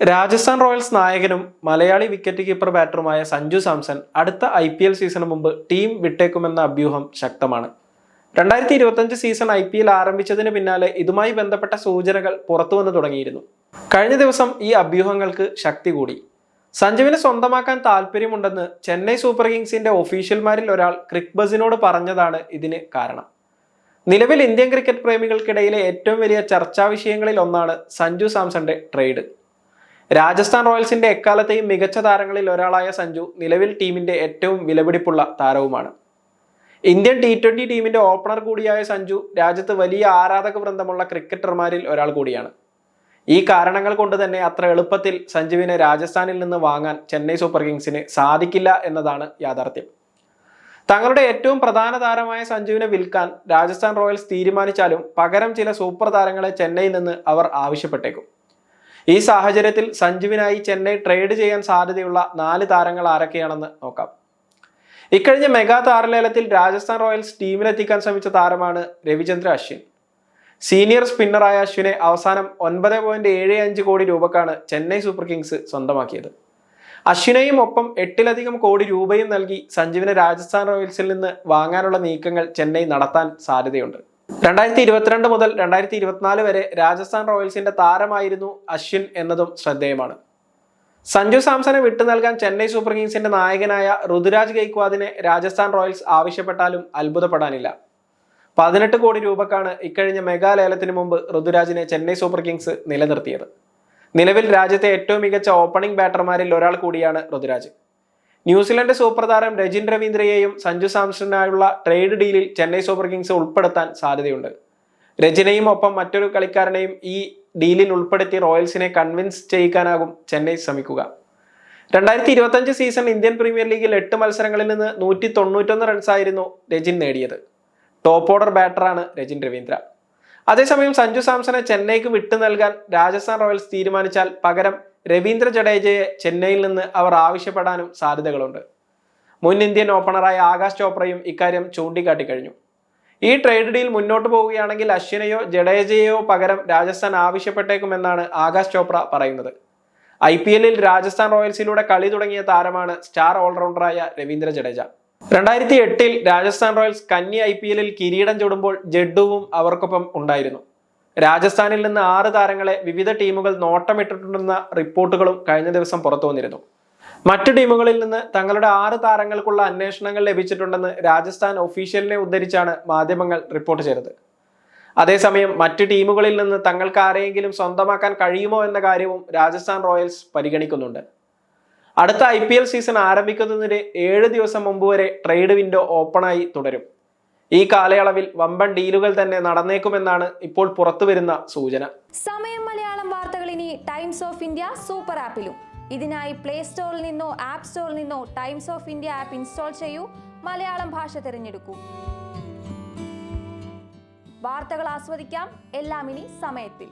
Rajasthan Royals നായകനും Malayali wicket keeper ബാറ്ററുമായ സഞ്ജു സാംസൺ അടുത്ത ഐ പി എൽ സീസണ് മുമ്പ് ടീം വിട്ടേക്കുമെന്ന അഭ്യൂഹം ശക്തമാണ്. രണ്ടായിരത്തി ഇരുപത്തഞ്ച് സീസൺ ഐ പി എൽ ആരംഭിച്ചതിന് പിന്നാലെ ഇതുമായി ബന്ധപ്പെട്ട സൂചനകൾ പുറത്തു വന്നു തുടങ്ങിയിരുന്നു. കഴിഞ്ഞ ദിവസം ഈ അഭ്യൂഹങ്ങൾക്ക് ശക്തി കൂടി. സഞ്ജുവിനെ സ്വന്തമാക്കാൻ താല്പര്യമുണ്ടെന്ന് ചെന്നൈ സൂപ്പർ കിങ്സിന്റെ ഒഫീഷ്യൽമാരിൽ ഒരാൾ ക്രിക് ബസിനോട് പറഞ്ഞതാണ് ഇതിന് കാരണം. നിലവിൽ ഇന്ത്യൻ ക്രിക്കറ്റ് പ്രേമികൾക്കിടയിലെ ഏറ്റവും വലിയ ചർച്ചാ വിഷയങ്ങളിൽ ഒന്നാണ് സഞ്ജു സാംസന്റെ ട്രേഡ് രാജസ്ഥാൻ റോയൽസിന്റെ എക്കാലത്തെയും മികച്ച താരങ്ങളിൽ ഒരാളായ സഞ്ജു നിലവിൽ ടീമിന്റെ ഏറ്റവും വിലപിടിപ്പുള്ള താരവുമാണ്. ഇന്ത്യൻ ടി ട്വന്റി ടീമിന്റെ ഓപ്പണർ കൂടിയായ സഞ്ജു രാജ്യത്ത് വലിയ ആരാധക വൃന്ദമുള്ള ക്രിക്കറ്റർമാരിൽ ഒരാൾ കൂടിയാണ്. ഈ കാരണങ്ങൾ കൊണ്ട് തന്നെ അത്ര എളുപ്പത്തിൽ സഞ്ജുവിനെ രാജസ്ഥാനിൽ നിന്ന് വാങ്ങാൻ ചെന്നൈ സൂപ്പർ കിങ്സിന് സാധിക്കില്ല എന്നതാണ് യാഥാർത്ഥ്യം. തങ്ങളുടെ ഏറ്റവും പ്രധാന താരമായ സഞ്ജുവിനെ വിൽക്കാൻ രാജസ്ഥാൻ റോയൽസ് തീരുമാനിച്ചാലും പകരം ചില സൂപ്പർ താരങ്ങളെ ചെന്നൈയിൽ നിന്ന് അവർ ആവശ്യപ്പെട്ടേക്കും. ഈ സാഹചര്യത്തിൽ സഞ്ജുവിനായി ചെന്നൈ ട്രേഡ് ചെയ്യാൻ സാധ്യതയുള്ള നാല് താരങ്ങൾ ആരൊക്കെയാണെന്ന് നോക്കാം. ഇക്കഴിഞ്ഞ മെഗാ താരലേലത്തിൽ രാജസ്ഥാൻ റോയൽസ് ടീമിലെത്തിക്കാൻ ശ്രമിച്ച താരമാണ് രവിചന്ദ്ര അശ്വിൻ. സീനിയർ സ്പിന്നറായ അശ്വിനെ അവസാനം ഒൻപത് പോയിന്റ് ഏഴ് അഞ്ച് കോടി രൂപക്കാണ് ചെന്നൈ സൂപ്പർ കിങ്സ് സ്വന്തമാക്കിയത്. അശ്വിനെയും ഒപ്പം എട്ടിലധികം കോടി രൂപയും നൽകി സഞ്ജുവിനെ രാജസ്ഥാൻ റോയൽസിൽ നിന്ന് വാങ്ങാനുള്ള നീക്കങ്ങൾ ചെന്നൈ നടത്താൻ സാധ്യതയുണ്ട്. രണ്ടായിരത്തി ഇരുപത്തിരണ്ട് മുതൽ രണ്ടായിരത്തി ഇരുപത്തിനാല് വരെ രാജസ്ഥാൻ റോയൽസിന്റെ താരമായിരുന്നു അശ്വിൻ എന്നതും ശ്രദ്ധേയമാണ്. സഞ്ജു സാംസനെ വിട്ടു നൽകാൻ ചെന്നൈ സൂപ്പർ കിങ്സിന്റെ നായകനായ ഋതുരാജ് ഗൈക്വാദിനെ രാജസ്ഥാൻ റോയൽസ് ആവശ്യപ്പെട്ടാലും അത്ഭുതപ്പെടാനില്ല. പതിനെട്ട് കോടി രൂപക്കാണ് ഇക്കഴിഞ്ഞ മെഗാ ലേലത്തിന് മുമ്പ് ഋതുരാജിനെ ചെന്നൈ സൂപ്പർ കിങ്സ് നിലനിർത്തിയത്. നിലവിൽ രാജ്യത്തെ ഏറ്റവും മികച്ച ഓപ്പണിംഗ് ബാറ്റർമാരിൽ ഒരാൾ കൂടിയാണ് ഋതുരാജ്. ന്യൂസിലൻഡ് സൂപ്പർ താരം രജിൻ രവീന്ദ്രയെയും സഞ്ജു സാംസണിനായുള്ള ട്രേഡ് ഡീലിൽ ചെന്നൈ സൂപ്പർ കിങ്സ് ഉൾപ്പെടുത്താൻ സാധ്യതയുണ്ട്. രജിനെയും ഒപ്പം മറ്റൊരു കളിക്കാരനെയും ഈ ഡീലിൽ ഉൾപ്പെടുത്തി റോയൽസിനെ കൺവിൻസ് ചെയ്യിക്കാനാകും ചെന്നൈ ശ്രമിക്കുക. രണ്ടായിരത്തി ഇരുപത്തഞ്ച് സീസൺ ഇന്ത്യൻ പ്രീമിയർ ലീഗിൽ എട്ട് മത്സരങ്ങളിൽ നിന്ന് നൂറ്റി തൊണ്ണൂറ്റൊന്ന് റൺസായിരുന്നു രജിൻ നേടിയത്. ടോപ്പ് ഓർഡർ ബാറ്ററാണ് രജിൻ രവീന്ദ്ര. അതേസമയം സഞ്ജു സാംസനെ ചെന്നൈക്ക് വിട്ടു നൽകാൻ രാജസ്ഥാൻ റോയൽസ് തീരുമാനിച്ചാൽ പകരം രവീന്ദ്ര ജഡേജയെ ചെന്നൈയിൽ നിന്ന് അവർ ആവശ്യപ്പെടാനും സാധ്യതകളുണ്ട്. മുൻ ഇന്ത്യൻ ഓപ്പണറായ ആകാശ് ചോപ്രയും ഇക്കാര്യം ചൂണ്ടിക്കാട്ടി കഴിഞ്ഞു. ഈ ട്രേഡ് ഡീൽ മുന്നോട്ട് പോവുകയാണെങ്കിൽ അശ്വിനെയോ ജഡേജയോ പകരം രാജസ്ഥാൻ ആവശ്യപ്പെട്ടേക്കുമെന്നാണ് ആകാശ് ചോപ്ര പറയുന്നത്. ഐ പി എല്ലിൽ രാജസ്ഥാൻ റോയൽസിലൂടെ കളി തുടങ്ങിയ താരമാണ് സ്റ്റാർ ഓൾറൗണ്ടറായ രവീന്ദ്ര ജഡേജ. രണ്ടായിരത്തി എട്ടിൽ രാജസ്ഥാൻ റോയൽസ് കന്നി ഐ പി എല്ലിൽ കിരീടം ചൂടുമ്പോൾ ജഡ്ഡുവും അവർക്കൊപ്പം ഉണ്ടായിരുന്നു. രാജസ്ഥാനിൽ നിന്ന് ആറ് താരങ്ങളെ വിവിധ ടീമുകൾ നോട്ടമിട്ടിട്ടുണ്ടെന്ന റിപ്പോർട്ടുകളും കഴിഞ്ഞ ദിവസം പുറത്തു വന്നിരുന്നു. മറ്റു ടീമുകളിൽ നിന്ന് തങ്ങളുടെ ആറ് താരങ്ങൾക്കുള്ള അന്വേഷണങ്ങൾ ലഭിച്ചിട്ടുണ്ടെന്ന് രാജസ്ഥാൻ ഒഫീഷ്യലിനെ ഉദ്ധരിച്ചാണ് മാധ്യമങ്ങൾ റിപ്പോർട്ട് ചെയ്തത്. അതേസമയം മറ്റു ടീമുകളിൽ നിന്ന് തങ്ങൾക്ക് ആരെയെങ്കിലും സ്വന്തമാക്കാൻ കഴിയുമോ എന്ന കാര്യവും രാജസ്ഥാൻ റോയൽസ് പരിഗണിക്കുന്നുണ്ട്. അടുത്ത ഐ സീസൺ ആരംഭിക്കുന്നതിന് ഏഴ് ദിവസം മുമ്പ് വരെ ട്രേഡ് വിൻഡോ ഓപ്പണായി തുടരും. ഈ കാലയളവിൽ വമ്പൻ ഡീലുകൾ തന്നെ നടന്നേക്കുമെന്നാണ് ഇപ്പോൾ പുറത്തുവരുന്ന സൂചന. സമയം മലയാളം വാർത്തകൾ ഇനി ടൈംസ് ഓഫ് ഇന്ത്യ സൂപ്പർ ആപ്പിലും. ഇതിനായി പ്ലേ സ്റ്റോറിൽ നിന്നോ ആപ്പ് സ്റ്റോറിൽ നിന്നോ Times of India app install ചെയ്യൂ. മലയാളം ഭാഷ തിരഞ്ഞെടുക്കൂ. വാർത്തകൾ ആസ്വദിക്കാം. എല്ലാം ഇനി സമയത്തിൽ.